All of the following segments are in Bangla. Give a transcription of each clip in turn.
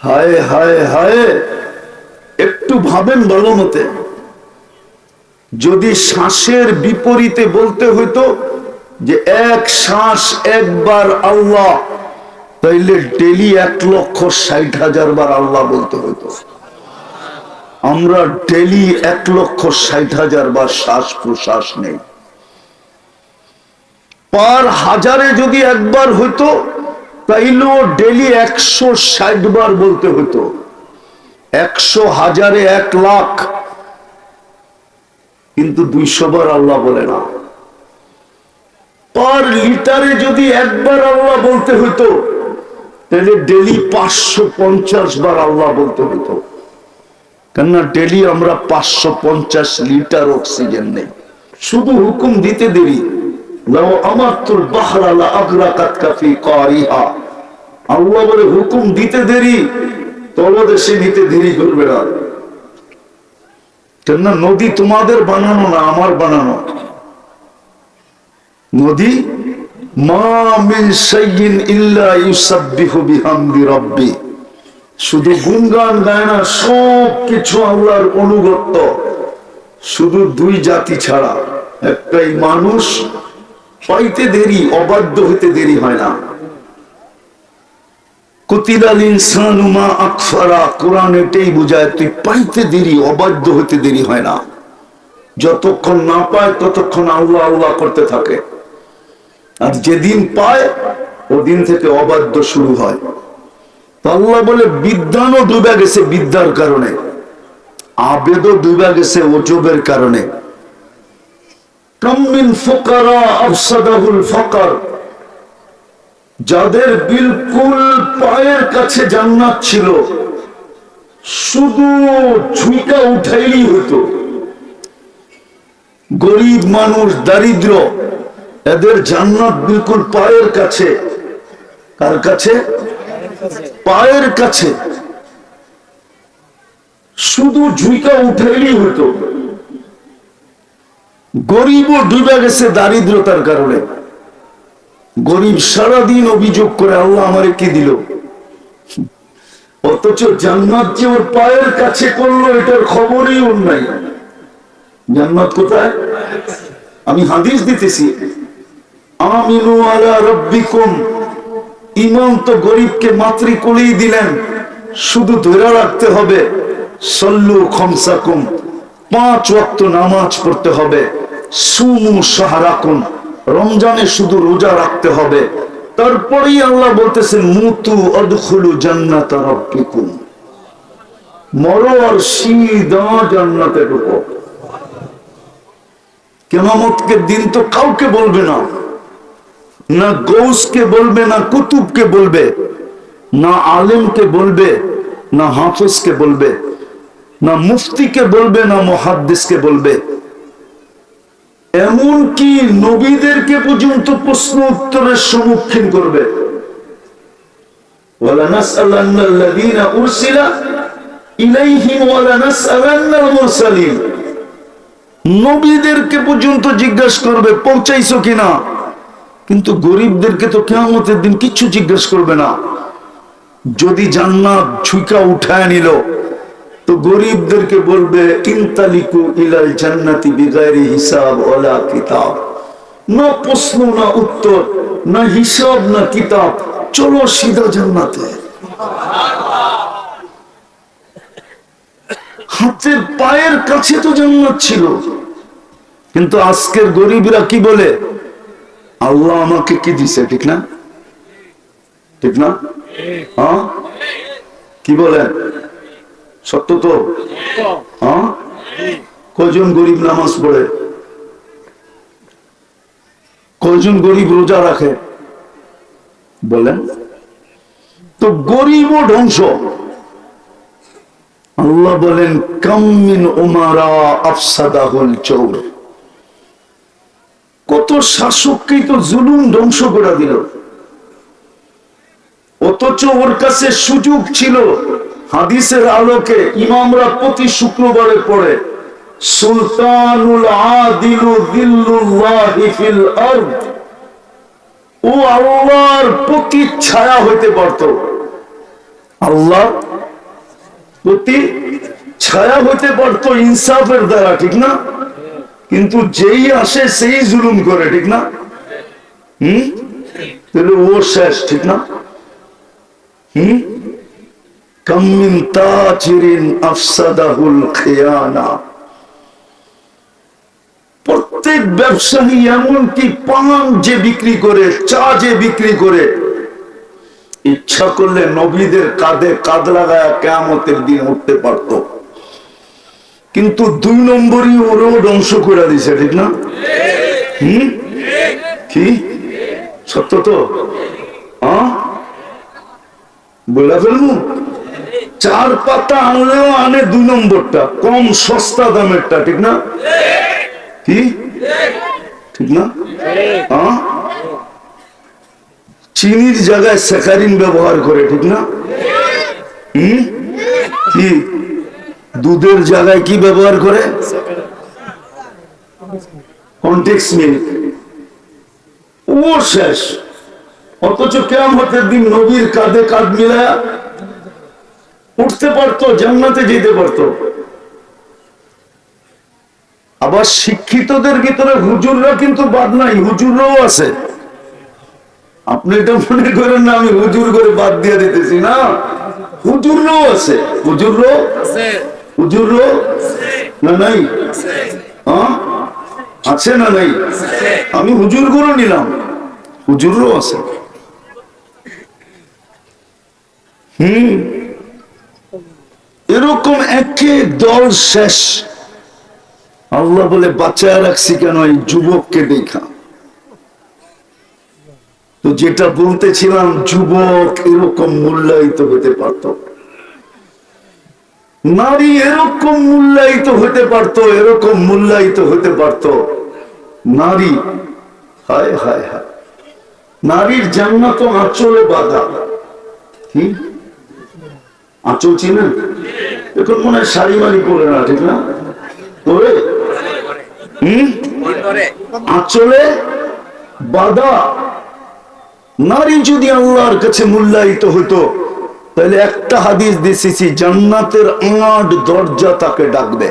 হায় হায় হায়। একটু ভাবেন ভালো মতে যদি শ্বাসের বিপরীতে বলতে হইতো যে এক শ্বাস একবার আল্লাহ, তাইলে ডেলি এক লক্ষ ষাট হাজার বার আল্লাহ বলতে হইতো। আমরা ডেলি এক লক্ষ ষাট হাজার বার শ্বাস প্রশ্বাস নেই। পার হাজারে যদি একবার হইতো তাইলেও ডেলি একশো ষাট বার বলতে হতো একশো হাজারে এক লাখ। কিন্তু দুইশো বার আল্লাহ বলে না। পার লিটারে যদি একবার আল্লাহ বলতে হতো তাহলে ডেলি পাঁচশো পঞ্চাশ বার আল্লাহ বলতে হতো কেননা ডেলি আমরা পাঁচশো পঞ্চাশ লিটার অক্সিজেন নেই। শুধু হুকুম দিতে দেরি। হুকুম দিতে দেরি, তলদেশে নিতে দেরি করবে না। কেননা নদী তোমাদের বানানো না, আমার বানানো। নদী শুধু গুণগান গায় না সব কিছু আল্লাহর অনুগত্য। শুধু দুই জাতি ছাড়া, একটাই মানুষ দেরি, অবাধ্য হইতে দেরি হয় না। কোরআন এটাই তুই পাইতে দেরি, অবাধ্য হইতে দেরি হয় না। যতক্ষণ না পায়, ততক্ষণ আল্লাহ আল্লাহ করতে থাকে। আর যেদিন পায়, ওদিন থেকে অবাধ্য শুরু হয়। আল্লাহ বলে, বিদ্যানও ডুবে গেছে বিদ্যার কারণে। আবেদও ডুবে গেছে ওজবের কারণে। কাম্মিন ফুকারা, আফসাদাহুল ফাকার। যাদের বিলকুল পায়ের কাছে জান্নাত ছিল, শুধু ঝুঁকা উঠাইলেই হতো গরিব মানুষ, দারিদ্র, এদের জান্নাত বিলকুল পায়ের কাছে। কার কাছে? পায়ের কাছে। শুধু ঝুঁকা উঠাইলেই হতো গরিবও ডুবে গেছে দারিদ্রতার কারণে। গরিব সারাদিন অভিযোগ করে, আল্লাহ আমারে কি দিল? অথচ জান্নাত যে ওর পায়ের কাছে করল এটার খবরই ওর নাই। জান্নাত কোথায়? আমি হাদিস দিতেছি, আমিনু আলা রব্বিকুম। ইমাম তো গরিবকে মাতৃ কোলেই দিলেন, শুধু ধরে রাখতে হবে, সল্লু খমসাকুম। পাঁচ ওয়াক্ত নামাজ পড়তে হবে। সুমু সাহারাকুন রমজানে শুধু রোজা রাখতে হবে। তারপরেই আল্লাহ বলতেছেন মুতু অদখুলু জান্নাত রব্বিকুম। মরো আর সিদা জান্নাতে ঢুকো কেমামতকে দিন তো কাউকে বলবে না না গৌসকে বলবে, না কুতুবকে বলবে, না আলেমকে বলবে, না হাফিজকে বলবে। না মুফতিকে বলবে, না মহাদ্দেশকে বলবে। এমন কি নবীদেরকে পর্যন্ত প্রশ্ন উত্তরের সম্মুখীন করবে? নবীদেরকে পর্যন্ত জিজ্ঞাসা করবে কিনা? কিন্তু গরিবদেরকে তো কেমতের দিন কিছু জিজ্ঞাসা করবে না। যদি জান্নাত ঝুঁকা উঠায় নিল তো গরিবদেরকে বলবে ইলাল জান্নাতি বিগাইরি হিসাব কিতাব। না প্রশ্ন, না উত্তর, না হিসাব, না কিতাব। চলো সিধা জান্নাতে। হাতের পায়ের কাছে তো জান্নাত ছিল। কিন্তু আজকের গরিবরা কি বলে? আল্লাহ আমাকে কি দিছে, ঠিক না? ঠিক না? হ্যাঁ? কি বলেন? সত্য তো? হ্যাঁ? কয়জন গরিব নামাজ পড়ে? কয়জন গরিব রোজা রাখে? বলেন। তো গরিব ও ধ্বংস। আল্লাহ বলেন কামিন উমারা আফসাদাহুল চৌর। কত শাসককেই তো জুলুম ধ্বংস করে দিল। অথচ ওর কাছে সুযোগ ছিল। হাদিসের আলোকে ইমামরা প্রতি শুক্রবারে পড়ে, সুলতানুল আদিলু ও আল্লাহর প্রতি ছায়া হইতে পারত। আল্লাহ প্রতি ছায়া হইতে পারতো ইনসাফের দ্বারা, ঠিক না? কিন্তু যেই আসে সেই জুলুম করে, ঠিক না? হম? তাহলে ও শেষ, ঠিক না? হম? প্রত্যেক ব্যবসায়ী এমনকি পান যে বিক্রি করে, চা যে বিক্রি করে। ইচ্ছা করলে নবীদের কাঁধে কাঁধ লাগায় কেমতের দিন উঠতে পারত। কিন্তু দুই নম্বরই ওরও ধ্বংস করে দিছে, ঠিক না? হম? কি? সত্য তো? বলে ফেলব? চার পাতা আনলেও আনে দুই নম্বরটা, কম সস্তা দামেরটা, ঠিক না? কি? ঠিক না? হ্যাঁ? চিনির জায়গায় স্যাকারিন ব্যবহার করে, ঠিক না? হুম? কি? দুধের জায়গায় কি ব্যবহার করে? Context milk. ও শেষ। অথচ কেমতের দিন নবীর কাঁধে কাঁধ মিলায়া উঠতে পারতো জান্নাতে যেতে পারতো। আবার শিক্ষিতদের ভিতরে হুজুররা কিন্তু বাদ নাই হুজুররাও আছে। আপনি এটা মনে করেন না আমি হুজুর করে বাদ দিয়ে দিতেছি না? হুজুররাও আছে। হুজুররাও? হুজুররাও? না নাই? হ্যাঁ? আছে না নাই? আমি হুজুর করে নিলাম। হুজুরও আছে। হুম? এরকম একে দল শেষ। আল্লাহ বলে, বাঁচায় রাখছি কেন এই যুবককে দেখা? তো যেটা বলতেছিলাম, যুবক এরকম মূল্যায়িত হতে পারত। নারী এরকম মূল্যায়িত হতে পারত, এরকম মূল্যায়িত হতে পারত। নারী, হায় হায় হায়। নারীর জান্নাত আঁচলে বাধা। আঁচল চিনেন? এখন মনে হয় শাড়ি মারি পরে না, ঠিক না? পরে হম? আঁচলে বাধা নারী যদি আল্লাহর কাছে মূল্যায়িত হতো, তাহলে একটা হাদিস দিয়েছি, জান্নাতের আট দরজা তাকে ডাকবে।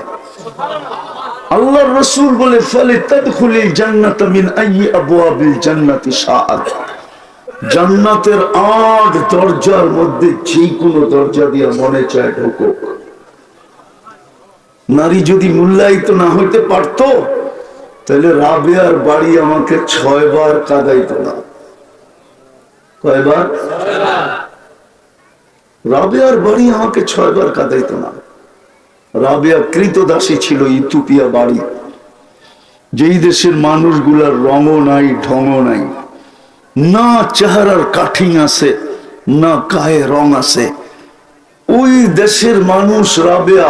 আল্লাহর রসুল বলে ফলে তদখুলিল জান্নাত মিন আইয়ি আবওয়াবিল জান্নাতি শাআত। জান্নাতের আট দরজার মধ্যে যে কোনো দরজা দিয়ে মনে চায় ঢুকুক। নারী যদি মূল্যায়িত না হইতে পারতো, তাহলে রাবেয়ার বাড়ি আমাকে ছয়বার কাদাইত না। কয়বার? রাবেয়ার বাড়ি আমাকে ছয় বার কাদাইত না। রাবেয়া কৃতদাসী ছিল ইতুপিয়া বাড়ি। যেই দেশের মানুষগুলার রঙও নাই, ঢঙও নাই, না চেহারার কাঠিং আছে, না গায়ে রং আছে, ওই দেশের মানুষ রাবেয়া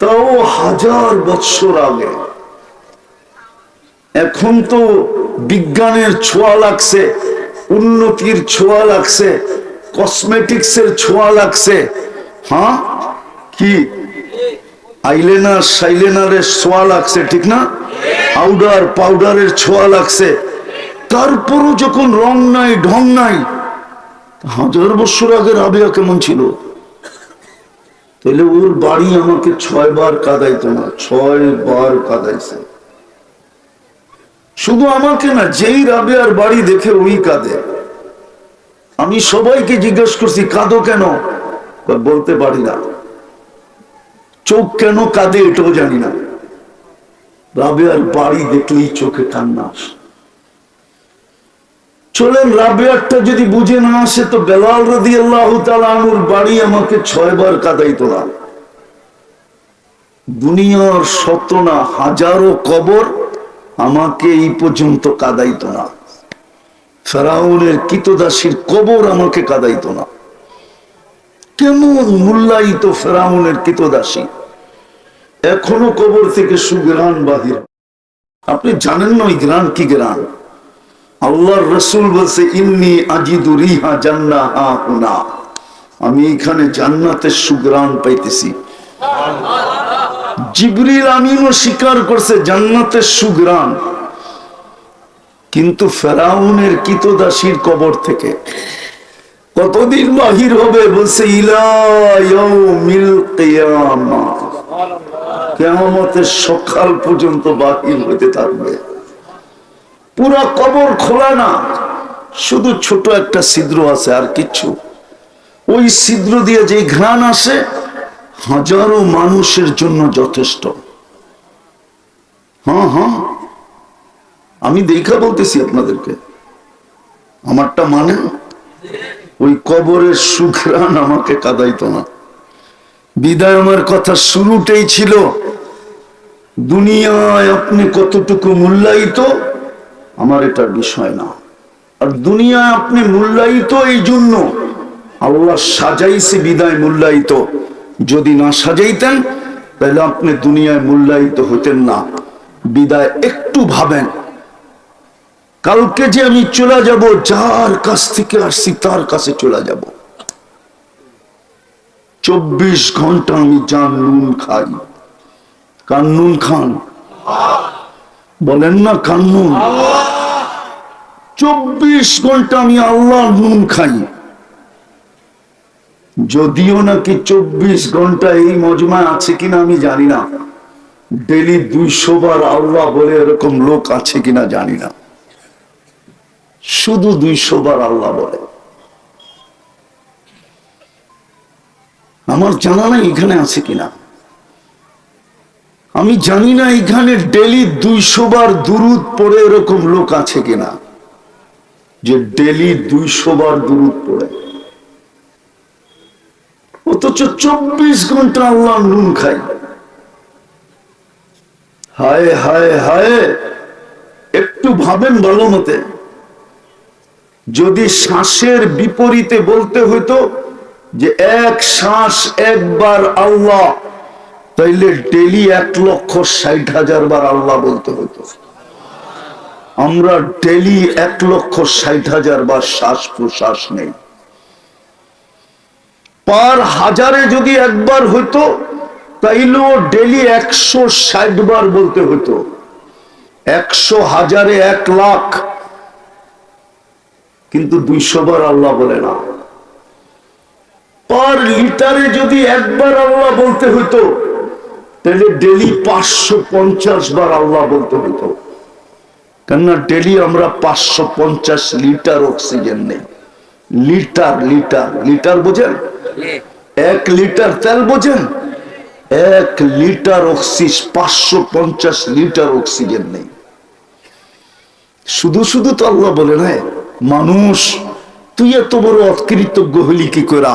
তাও হাজার বৎসর আগে। এখন তো বিজ্ঞানের ছোঁয়া লাগছে, উন্নতির ছোঁয়া লাগছে কসমেটিক্স এর ছোঁয়া লাগছে। হ্যাঁ? কি? আইলেনার, সাইলেনারের ছোঁয়া লাগছে, ঠিক না? পাউডার, পাউডারের ছোঁয়া লাগছে। তারপরও যখন রং নাই, ঢং নাই, হাজার বছর আগে রাবেয়া কেমন ছিল। তাহলে ওর বাড়ি আমাকে ছয় বার কাদাইতো না, ছয় বার কাদাইছে। শুধু আমাকে না, যেই রাবে আর বাড়ি দেখে ওই কাঁদে। আমি সবাইকে জিজ্ঞেস করছি, কাঁদো কেন? বলতে পারি না। চোখ কেন কাঁদে এটাও জানি না। রাবে আর বাড়ি দেখলেই চোখে কান্না আসে। চলেন, রাবেয়ারটা যদি বুঝে না আসে, তো বেলাল রদি আল্লাহ তালুর বাড়ি আমাকে ছয়বার কাদাইতো না দুনিয়ার শত না হাজারো কবর আমাকে এই পর্যন্ত কাদাইতো না ফেরাউনের কিতদাসীর কবর আমাকে কাদাইতো না কেমন মূল্যায়িত ফেরাউনের কিতদাসী। এখনও কবর থেকে সুগ্রান বাহির। আপনি জানেন না ওই গ্রান কি গ্রান? আল্লাহর রসুল বলছে, ইন্নি আজিদু রিহা জান্নাহা হুনা আমি এখানে জান্নাতের সুগ্রান পাইতেছি। জিবরিল আমিনও স্বীকার করছে, জান্নাতের সুগ্রান কিন্তু ফেরাউনের কিতদাসীর কবর থেকে, কতদিন বাহির হবে? বলছে কেয়ামতের সকাল পর্যন্ত বাহির হইতে থাকবে। পুরা কবর খোলা না। শুধু ছোট একটা ছিদ্র আছে, আর কিচ্ছু ওই ছিদ্র দিয়ে যে ঘ্রাণ আসে, হাজারো মানুষের জন্য যথেষ্ট। হ্যাঁ হ্যাঁ। আমি দেখা বলতেছি আপনাদেরকে। আমারটা মানে ওই কবরের সুঘ্রাণ আমাকে কাদাইত না। বিদায় আমার কথা শুরুটাই ছিল, দুনিয়ায় আপনি কতটুকু মূল্যায়িত আমার এটার বিষয় না। আর দুনিয়ায় আপনি মূল্যায়িত এই জন্য। আল্লাহ সাজাইছে, বিদায় মূল্যায়িত। যদি না সাজাইতেন, তাহলে আপনি দুনিয়ায় মূল্যায়িত হতেন না। বিদায় একটু ভাবেন। কালকে যে আমি চলে যাব, যার কাছ থেকে আসছি, তার কাছে চলে যাব। চব্বিশ ঘণ্টা আমি যান নুন খাই। কার নুন খান? বলেন না কার নুন চব্বিশ ঘণ্টা আমি আল্লাহ নুন খাই। যদিও নাকি চব্বিশ ঘণ্টা এই মজমায় আছে কিনা আমি জানি না। ডেলি দুইশো বার আল্লাহ বলে এরকম লোক আছে কিনা জানি না। শুধু দুইশো বার আল্লাহ বলে। আমার জানা নাই এখানে আছে কিনা। আমি জানি না এখানে ডেলি দুইশো বার দুরুদ পড়ে এরকম লোক আছে কিনা। যে ডেলি দুইশো বার দুরুদ পড়ে। অথচ চব্বিশ ঘণ্টা আল্লাহ নুন খাই হায় হায় হায়, একটু ভাবেন ভালো মতে। যদি শ্বাসের বিপরীতে বলতে হইতো যে এক শ্বাস একবার আল্লাহ তাইলে ডেলি এক লক্ষ ষাট হাজার বার আল্লাহ বলতে হইতো। আমরা ডেলি এক লক্ষ ষাট হাজার বার শ্বাস প্রশ্বাস নেই। পার হাজারে যদি একবার হইতো, তাইলেও ডেলি একশো ষাট বার বলতে হতো একশো হাজারে এক লাখ। কিন্তু দুইশো বার আল্লাহ বলে না। পার লিটারে যদি একবার আল্লাহ বলতে হতো তাহলে ডেলি পাঁচশো পঞ্চাশ বার আল্লাহ বলতে হতো কেননা ডেলি আমরা পাঁচশো পঞ্চাশ লিটার অক্সিজেন নেই। লিটার লিটার লিটার বোঝেন? এক লিটার তেল বোঝেন? এক লিটার অক্সিজ, পাঁচশো পঞ্চাশ লিটার অক্সিজেন নেই। শুধু শুধু তো আল্লাহ বলে না মানুষ, তুই এত বড় অকৃতজ্ঞ হলি কি করা?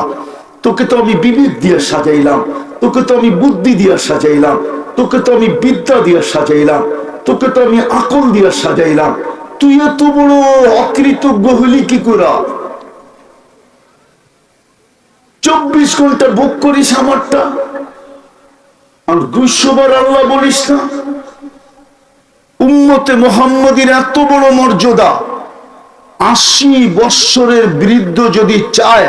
তোকে তো আমি বিবেক দিয়ে সাজাইলাম, তোকে তো আমি বুদ্ধি দিয়ে সাজাইলাম, তোকে তো আমি বিদ্যা দিয়ে সাজাইলাম, তোকে তো আমি আকল দিয়ে সাজাইলাম। তুই এত বড় অকৃতজ্ঞ হলি কি করা? চব্বিশ ঘণ্টা বুক করিস আমারটা? আর দুইশো বার আল্লাহ বলিস না? উম্মতে মোহাম্মদীর এত বড় মর্যাদা, আশি বৎসরের বৃদ্ধ যদি চায়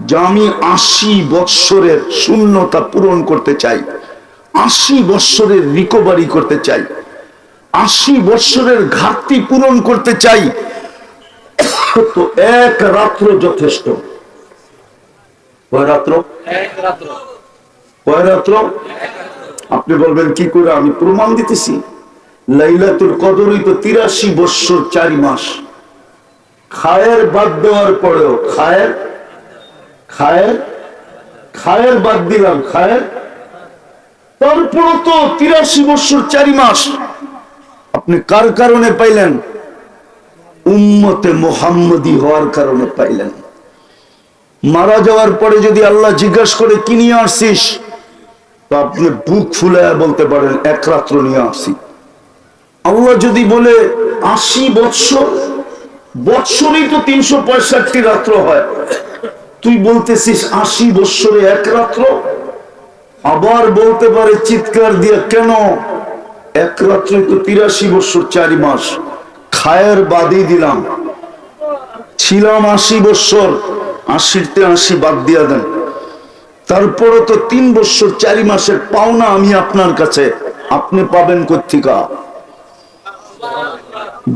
যে আমি আশি বৎসরের শূন্যতা পূরণ করতে চাই আশি বৎসরের রিকভারি করতে চাই আশি বৎসরের ঘাটতি পূরণ করতে চাই তো এক রাত্র যথেষ্ট। কয় রাত্র। কয় রাত্র? আপনি বলবেন কি করে? আমি প্রমাণ দিতেছি। লাইলাতুল কদরই তো তিরাশি বৎসর চারি মাস। খায়ের বাদ দেওয়ার পরেও খায়ের খায়ের খায়ের বাদ দিলাম, খায়ের। তারপরও তো তিরাশি বৎসর চারি মাস আপনি কার কারণে পাইলেন? উম্মতে মোহাম্মদী হওয়ার কারণে পাইলেন। মারা যাওয়ার পরে যদি আল্লাহ জিজ্ঞাসা করে, কি নিয়ে আসছিস? তো আপনি বুক ফুলে বলতে পারেন, এক রাত্র নিয়ে আসি আল্লাহ যদি বলে, আশি বৎসর? বৎসরই তো তিনশো পঁয়ষট্টি রাত্র হয়। তুই বলতেছিস আশি বৎসরে এক রাত্র? আবার বলতে পারে চিৎকার দিয়ে, কেন? এক রাত্রে তো তিরাশি বৎসর, চারি মাস। খায়ের বাদই দিলাম। ছিলাম আশি বৎসর আশিতে আশি বাদ দিয়া দেন। তারপরে তো তিন বৎসর, চারি মাসের পাওনা আমি আপনার কাছে। আপনি পাবেন কর্তিকা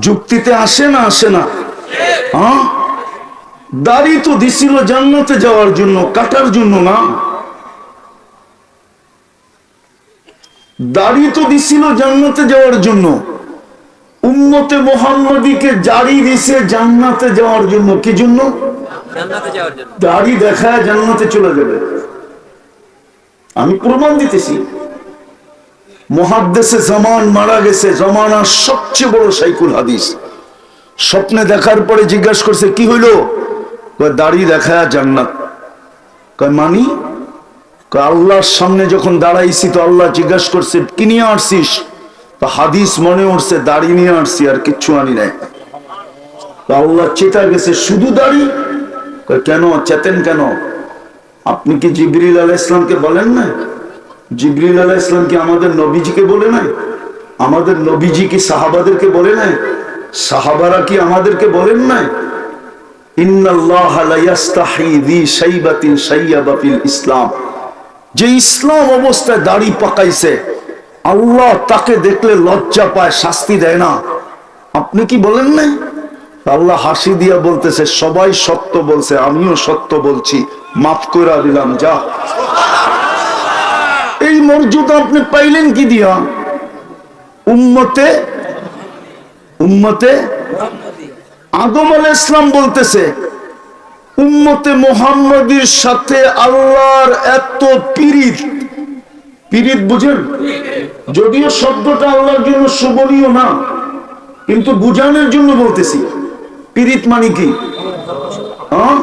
যুক্তিতে আসে না আসে না। হ্যাঁ? দাড়ি তো দিছিল জান্নাতে যাওয়ার জন্য কাটার জন্য না। দাড়ি তো দিছিল জান্নাতে যাওয়ার জন্য। উম্মতে মোহাম্মদীকে জারি দিছে জান্নাতে যাওয়ার জন্য। কি জন্য? দাড়ি দেখায় জান্নাতে চলে যাবে। আমি প্রমাণ দিতেছি। মহাদ্দেশে জামান মারা গেছে জমানার সবচেয়ে বড় সাইকুল হাদিস। স্বপ্নে দেখার পরে জিজ্ঞাসা করছে কি হইল? কয় দাড়ি দেখায় জান্নাত। কয়, মানি? কয়, আল্লাহর সামনে যখন দাঁড়াইছি তো আল্লাহ জিজ্ঞাসা করছে, কি নিয়ে আসছিস? তো হাদিস মনে উঠছে দাড়ি নিয়ে আসছি, আর কিচ্ছু আনি নাই। আল্লাহ চেতা গেছে, শুধু দাড়ি কেন? চেতেন কেন? আপনি কি জিবরিল আলাহ ইসলামকে বলেন না জিবরিল আলাহ ইসলাম কি আমাদের নবীজিকে বলে নাই? আমাদের নবীজি কি সাহাবাদেরকে বলে নাই? সাহাবারা কি আমাদেরকে বলেন নাই? ইসলাম। যে ইসলাম অবস্থায় দাড়ি পাকাইছে, আল্লাহ তাকে দেখলে লজ্জা পায়, শাস্তি দেয় না। আপনি কি বলেন নাই? আল্লাহ হাসি দিয়া বলতেছে, সবাই সত্য বলছে, আমিও সত্য বলছি। মাফ করে দিলাম, যা। এই মর্যাদা আপনি পাইলেন কি দিয়া? উম্মতে উম্মতে আদম আল ইসলাম বলতেছে, উম্মতে মোহাম্মদীর সাথে আল্লাহর এত পিরিত পিরিত বুঝেন? যদিও শব্দটা আল্লাহর জন্য শোভনীয় না, কিন্তু বুঝানোর জন্য বলতেছি। পিরিত মানে কি? হ্যাঁ?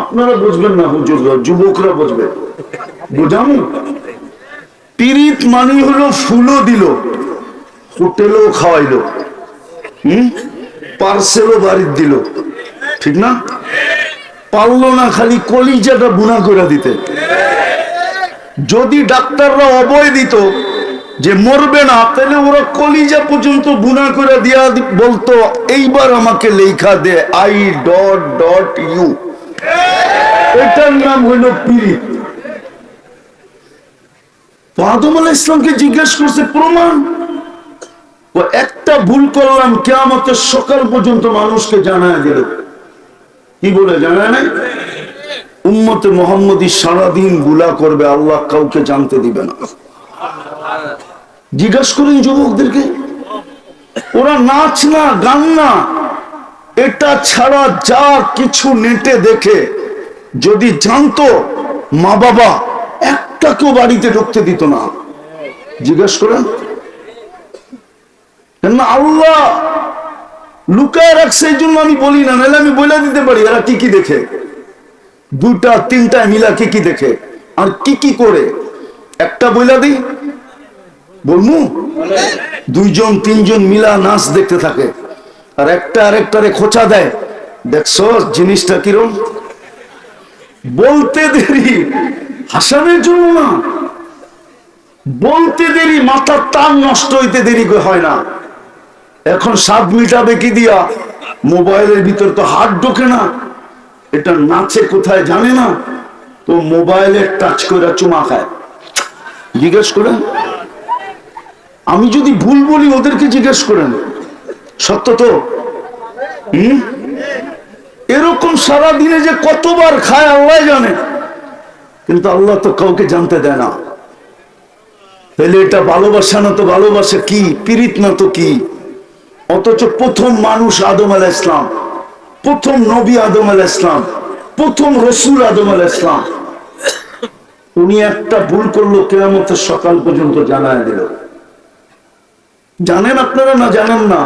আপনারা বুঝবেন না হুজুররা, যুবকরা বুঝবে। বুঝানো? পিরিত মানে হলো ফুলও দিল, হোটেলও খাওয়াইলো। হম? পার্সেলও বাড়ির দিল। ঠিক না? পারল না খালি কলিজাটা বুনা করে দিতে। যদি ডাক্তাররা অবয় দিত যে মরবে না, তাহলে ওরা কলিজা পর্যন্ত বুনা করে দিয়া বলতো, এইবার আমাকে লেখা দে আই ডট ডট ইউ এটার নাম হইল পিরিত তো আদম আলাহ ইসলামকে জিজ্ঞেস করছে, প্রমাণ? ও একটা ভুল করলাম কেয়ামতের সকাল পর্যন্ত মানুষকে জানায় দিল। কি বলে জানায় নাই? উম্মতে মোহাম্মদী সারাদিনগুলা করবে, আল্লাহ কাউকে জানতে দিবে না। জিজ্ঞাসা করেন যুবকদেরকে, ওরা নাচ না, গান না, এটা ছাড়া যা কিছু নেটে দেখে, যদি জানতো, মা বাবা একটা কেউ বাড়িতে ঢুকতে দিত না। জিজ্ঞেস করেন? আল্লাহ লুকায় রাখছে, এই জন্য আমি বলি না, নাহলে আমি বলে দিতে পারি, এরা কি কি দেখে? দুটা তিনটা মিলা কি কি দেখে? আর কি কি করে? একটা বইলা দিই। বলমু, দুইজন, তিনজন মিলা নাচ দেখতে থাকে। আর একটা আরেকটারে খোঁচা দেয়। দেখছ জিনিসটা কিরম? বলতে দেরি, হাসানের জন্য না। বলতে দেরি, মাথার তার নষ্ট হইতে দেরি হয় না। এখন স্বাদ মিটাবে কি দিয়া? মোবাইলের ভিতর তো হাত ঢোকে না। এটা নাচে কোথায় জানে না। তো মোবাইলে টাচ করে চুমা খায়। জিজ্ঞেস করেন আমি যদি ভুল বলি ওদেরকে জিজ্ঞেস করেন। সত্য তো? হম? এরকম সারা দিনে যে কতবার খায় আল্লাহ জানে। কিন্তু আল্লাহ তো কাউকে জানতে দেয় না। তাহলে এটা ভালোবাসা না তো ভালোবাসা কি? পীড়িত না তো কি? অথচ প্রথম মানুষ আদম আল ইসলাম প্রথম নবী আদম আল ইসলাম প্রথম রসুল আদম আল ইসলাম উনি একটা ভুল করল কেরামতের সকাল পর্যন্ত জানায় দিল। জানেন আপনারা না জানেন না?